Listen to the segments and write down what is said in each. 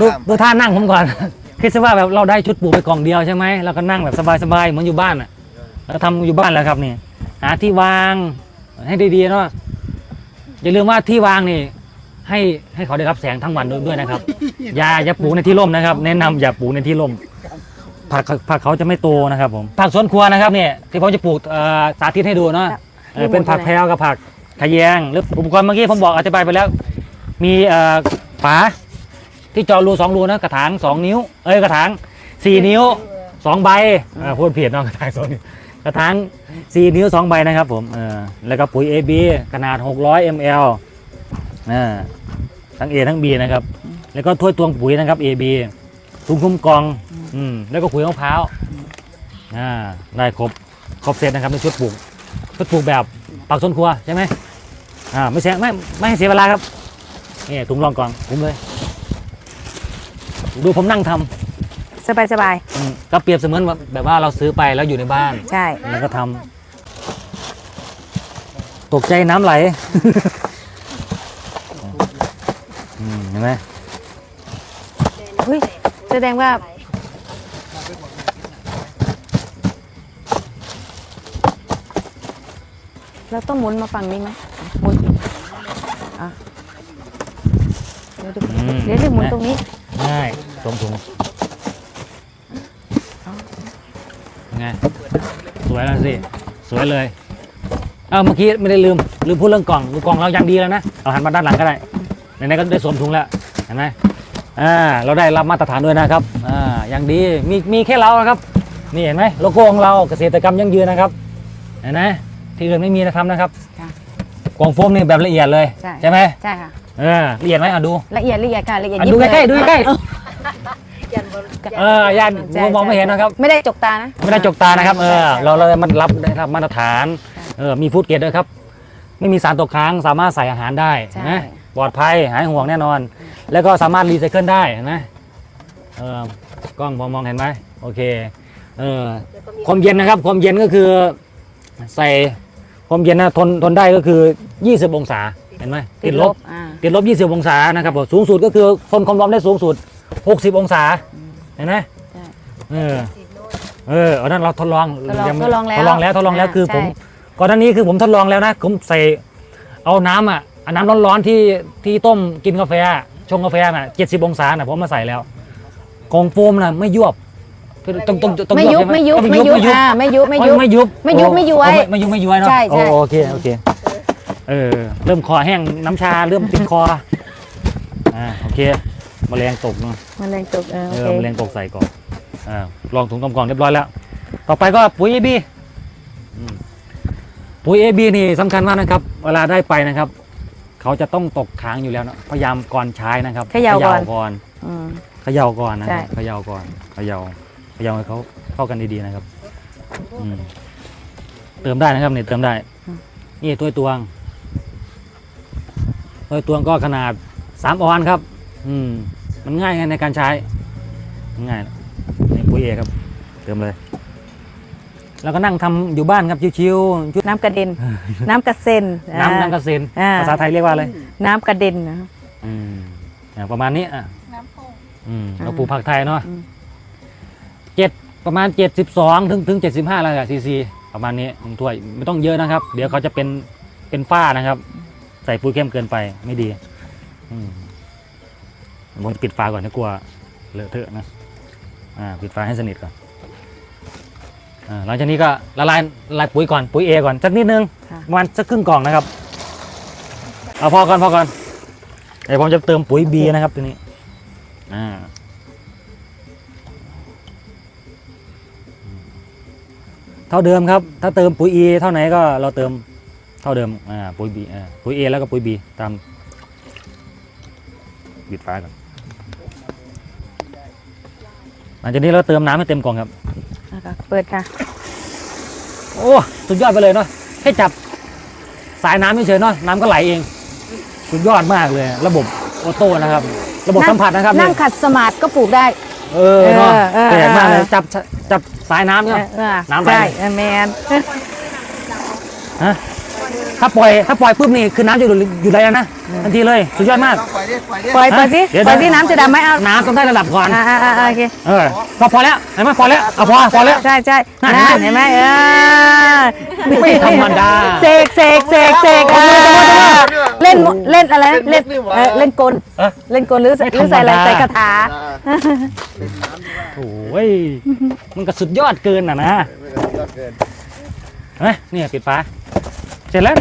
ดูดูท่านั่งผมก่อน คิดซะว่าแบบเราได้ชุดปลูกไปกล่องเดียวใช่ไหมเราก็นั่งแบบสบายๆเหมือนอยู่บ้านอะเราทำอยู่บ้านแล้วครับนี่หาที่วางให้ดีๆเนาะอย่าลืมว่าที่วางนี่ ให้ให้เขาได้รับแสงทั้งวันด้วยนะครับ อย่าอย่าปลูกในที่ร่มนะครับ แนะนำอย่าปลูกในที่ร่มผักผักเขาจะไม่โตนะครับผมผักสวนครัวนะครับเนี่ยที่ผมจะปลูกเอ่อสาธิตให้ดูเนาะเออเป็นผักแพรวกับผักขะแยงหรืออุปกรณ์เมื่อกี้ผมบอกอธิบายไปแล้ว มีเอ่อฝา ที่เจาะรูสองรูนะกระถางสองนิ้ว เอ้ยกระถางสี่นิ้วสองใบอ่าพูดผิดเนาะกระถางสองนิ้วกระถางสี่นิ้วสองใบนะครับผมเออแล้วก็ปุ๋ย AB ขนาด 600 ml อ่าทั้ง A ทั้ง B นะครับ แล้วก็ถ้วยตวงปุ๋ยนะครับ AB ถุงคุ้มกองอืมแล้วก็ปุ๋ยมะพร้าวอ่าได้ครบครบเซตนะครับในชุดปลูกชุดปลูกแบบปักสวนครัวใช่ไหมอ่าไม่เสียไม่ไม่ให้เสียเวลาครับนี่ถุงรองกองคุ้มเลย ดูผมนั่งทำสบายสบายอืมก็เปรียบเสมือนว่าแบบว่าเราซื้อไปแล้วอยู่ในบ้าน ๆใช่ แล้วก็ทำตกใจน้ำไหล อืมเห็นไหมเฮ้ยแสดงว่า เราต้องหมุนมาฝั่งนี้ไหมหมุนอะเดี๋ยวดูอืมเดี๋ยวจะหมุนตรงนี้ ง่ายสมถุงไงสวยแล้วสิ สวยเลย เอ้าเมื่อกี้ไม่ได้ลืม ลืมพูดเรื่องกล่องกล่องเรายังดีแล้วนะ เอาหันมาด้านหลังก็ได้ไหนๆก็ได้สวมถุงแล้ว เห็นไหมอ่าเราได้รับมาตรฐานด้วยนะครับ อ่ายังดีมีมีแค่เรานะครับ นี่เห็นไหมโลโก้ของเราเกษตรกรรมยั่งยืนนะครับเห็นไหมที่อื่นไม่มีนะครับนะครับค่ะ กล่องโฟมนี่แบบละเอียดเลยใช่ใช่ ไหมใช่ค่ะ เออละเอียดไหมอะดูละเอียดละเอียดค่ะละเอียดอะยิบดูเลยใกล้ๆดูใกล้ๆเออยันใช่มองไม่เห็นนะครับ ไม่ได้จกตานะไม่ได้จกตานะครับ เออ ใช่เราเราได้มันรับได้รับมาตรฐาน เออ มีฟู้ดเกรดด้วยครับ ไม่มีสารตกค้าง สามารถใส่อาหารได้ใช่ นะ ปลอดภัย หายห่วงแน่นอน แล้วก็สามารถรีไซเคิลได้เห็นไหมเออกล้องพอมองเห็นไหม โอเค เออ ความเย็นนะครับ ความเย็นก็คือ ใส่ ความเย็นนะทนทนได้ก็คือ 20 องศาเห็นไหมติดลบอ่าติดลบ 20 องศานะครับผมสูงสุดก็คือทนความร้อนได้สูงสุด 60 องศาเห็นไหมใช่ เออเออเอานั่นเราทดลองทดลองยังไม่ทดลองแล้วทดลองแล้วทดลองแล้วอ่าคือผมใช่ ก่อนหน้านี้คือผมทดลองแล้วนะผมใส่เอาน้ำอะเอาน้ำร้อนๆที่ที่ต้มกินกาแฟอะชงกาแฟน่ะ70 องศาน่ะผมมาใส่แล้วกองโฟมน่ะไม่ยวบต้องต้องต้องไม่ยุบใช่หไม่ยุบต้องไม่ยุบยุบอ่าไม่ยุบไม่ยุบ ไม่ยุบไม่ยุบโอ้ไม่ย้วยโอ้ไม่ยุบไม่ย้วยเนาะใช่ใช่ โอ้โอเคโอเค เออเริ่มคอแห้งน้ำชาเริ่มติดคออ่าโอเคแมลงตกเนาะมันแรงตกเออโอเอเคอแมลงตกใส่ก่อนอ่าลองถุงกำกองเรียบร้อยแล้ว ต่อไปก็ปุ๋ยเอบีปุ๋ยเอบีนี่สำคัญมากนะครับ เวลาได้ไปนะครับ เขาจะต้องตกค้างอยู่แล้วนะพยายามก่อนใช้นะครับเขย่าก่อนก่อนอืมเขย่าก่อนนะคใช่รับเขย่าก่อนเขย่าเขย่าให้เขาเข้ากันดีๆนะครับอืมเติมได้นะครับเนี่ยเติมได้ นี่ตัวตวง ตัวตวงก็ขนาดสามออนครับ อืม มันง่ายในการใช้ ง่ายนี่ปุ๋ยเอครับ เติมเลย แล้วก็นั่งทำอยู่บ้านครับชิวๆชุดน้ำกระเด็น น้ำกระเซ็นน้ำอ่าน้ำกระเซ็นอ่าภาษาไทยเรียกว่าอะไรน้ำกระเด็นนะอืมอ่าประมาณนี้อะน้ำโป่งอืมอ่าเราปลูกผักไทยเนาะอืมเจ็ดประมาณเจ็ดสิบสองถึงถึงเจ็ดสิบห้าแล้วซีซีประมาณนี้หนึ่งถ้วยไม่ต้องเยอะนะครับ เดี๋ยวเขาจะเป็นเป็นฝ้านะครับ ใส่ปุ๋ยเข้มเกินไปไม่ดีอืมผมจะปิดฝาก่อนนะกลัวเลอะเทอะนะอ่าปิดฝาให้สนิทก่อนอ่าหลังจากนี้ก็ละลายละลายปุ๋ยก่อนปุ๋ยเอก่อนสักนิดนึงค่ะประมาณสักครึ่งกล่องนะครับเอาพอก่อนพอก่อนเดี๋ยวผมจะเติมปุ๋ยบีนะครับตัวนี้อ่าเท่าเดิมครับ ถ้าเติมปุ๋ย E เท่าไหนก็เราเติม เท่าเดิมอ่าปุ๋ย B อ่าปุ๋ย A แล้วก็ปุ๋ย B ตามบิดฟ้าก่อนหลังจากนี้เราเติมน้ำให้เต็มกล่องครับอะค่ะเปิดค่ะ โอ้สุดยอดไปเลยเนาะแค่จับสายน้ำเฉยๆเนาะน้ำก็ไหลเอง สุดยอดมากเลย ระบบออโต้นะครับ ระบบนั่งสัมผัสนะครับนั่งเนี่ยขัดสมาธิก็ปลูกได้ เออเนาะเออเออ แปลกมากเลยเออจับจับสายน้ำเนี่ย เออน้ำไหล ใช่เออแมนฮะ ถ้าปล่อยถ้าปล่อยปุ๊บนี่คือน้ำจะหยุดหยุดไหลแล้วนะทันทีเลยสุดยอดมากต้องปล่อยดิปล่อยดิปล่อยปล่อยสิเดี๋ยวปล่อยสิน้ำจะดำไหมเอาน้ำต้องได้ระดับก่อนอ่าอ่าอ่าโอเคเออพอพอแล้วเห็นไหมพอแล้วเอาพอพอแล้วใช่ใช่นั่นนั่นเห็นไหมเออไม่ธรรมดาเสกเสกเสกเสกเออเล่นมุเล่นอะไรนะเล่นเออเล่นกลเออเล่นกลหรือไม่หรือใส่อะไรธรรมดาใส่คาถาโอ้ยมันก็สุดยอดเกินอะนะไม่ได้ยอดเกินเห็นไหมนี่ปิดฝา เสร็จแล้ว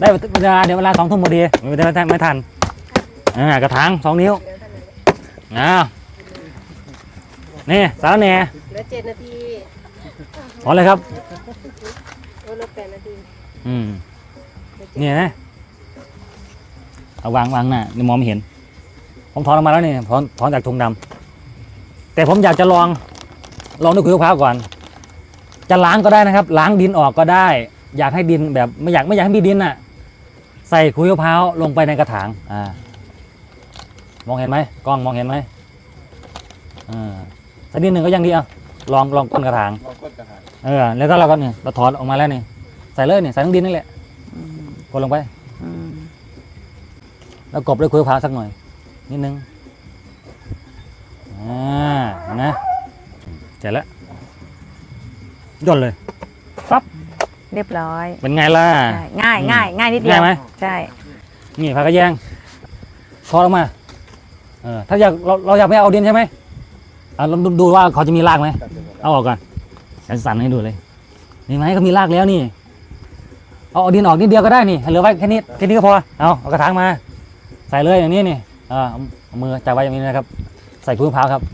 ได้เวลาเดี๋ยวเวลาสองทุ่มพอดีไม่ได้ไม่ทันไม่ทันอ่ากระถางสองนิ้วอ้าวนี่สารแหน่เหลือเจ็ดนาทีถอนเลยครับโอ้เหลือแปดนาทีอืมนี่นะเอาวางวางหน้านี่มองไม่เห็น ผมถอนออกมาแล้วนี่ถอนถอนจากถุงดำแต่ผมอยากจะลองลองด้วยขุยมะพร้าวก่อน จะล้างก็ได้นะครับ ล้างดินออกก็ได้ อยากให้ดินแบบไม่อยากไม่อยากให้มีดินน่ะ ใส่ขุยมะพร้าวลงไปในกระถางอ่ามองเห็นไหมกล้องมองเห็นไหมอ่าสักนิดหนึ่งก็ยังดีอะลองลองก้นกระถางลองก้นกระถางเออแล้วก็เราก็เนี่ยเราถอนออกมาแล้วนี่ใส่เลยนี่ใส่ทั้งดินนี่แหละกดลงไปอืมแล้วกบด้วยคุยมะพร้าวสักหน่อย นิดนึงอ่าเห็นนะเสร็จแล้วย่นเลย เรียบร้อยเป็นไงล่ะ ใช่ง่ายง่ายง่ายนิดเดียวง่ายไหม ใช่นี่ผักกระแยงทอดออกมาเออถ้าอยากเราเราอยากไม่เอาดินใช่ไหมอะลองดูดูว่าเขาจะมีรากไหมตัดเสร็จหมดแล้วเอาออกก่อนฉันสั่นให้ดูเลยนี่ไหมเขามีรากแล้วนี่เอาเอาดินออกนิดเดียวก็ได้นี่เหลือไว้แค่นี้แค่นี้ก็พอเอาเอากระถางมา ใส่เลยอย่างนี้นี่เออเอาเอามือจับไว้อย่างนี้นะครับ ใส่คุยมะพร้าวครับเ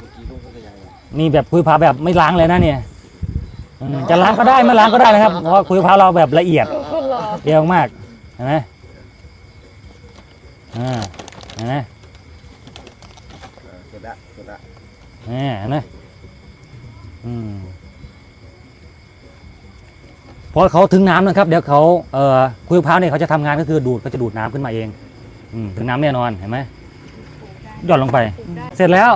มื่อกี้ลูกก็จะใหญ่กว่านี่แบบคุยมะพร้าวแบบไม่ล้างเลยนะเนี่ย อืมจะล้างก็ได้ไม่ล้างก็ได้นะครับเพราะว่าคุยมะพร้าวเราแบบละเอียดเดียวมากเห็นไหมอ่าเห็นไหมเออสุดละสุดละนี่เห็นไหมอืมพอเขาถึงน้ำนะครับ เดี๋ยวเขาเอ่อคุยมะพร้าวเนี่ยเขาจะทำงานก็คือดูดเขาจะดูดน้ำขึ้นมาเอง อืมถึงน้ำแน่นอนเห็นไหมหย่อนลงไป เสร็จแล้ว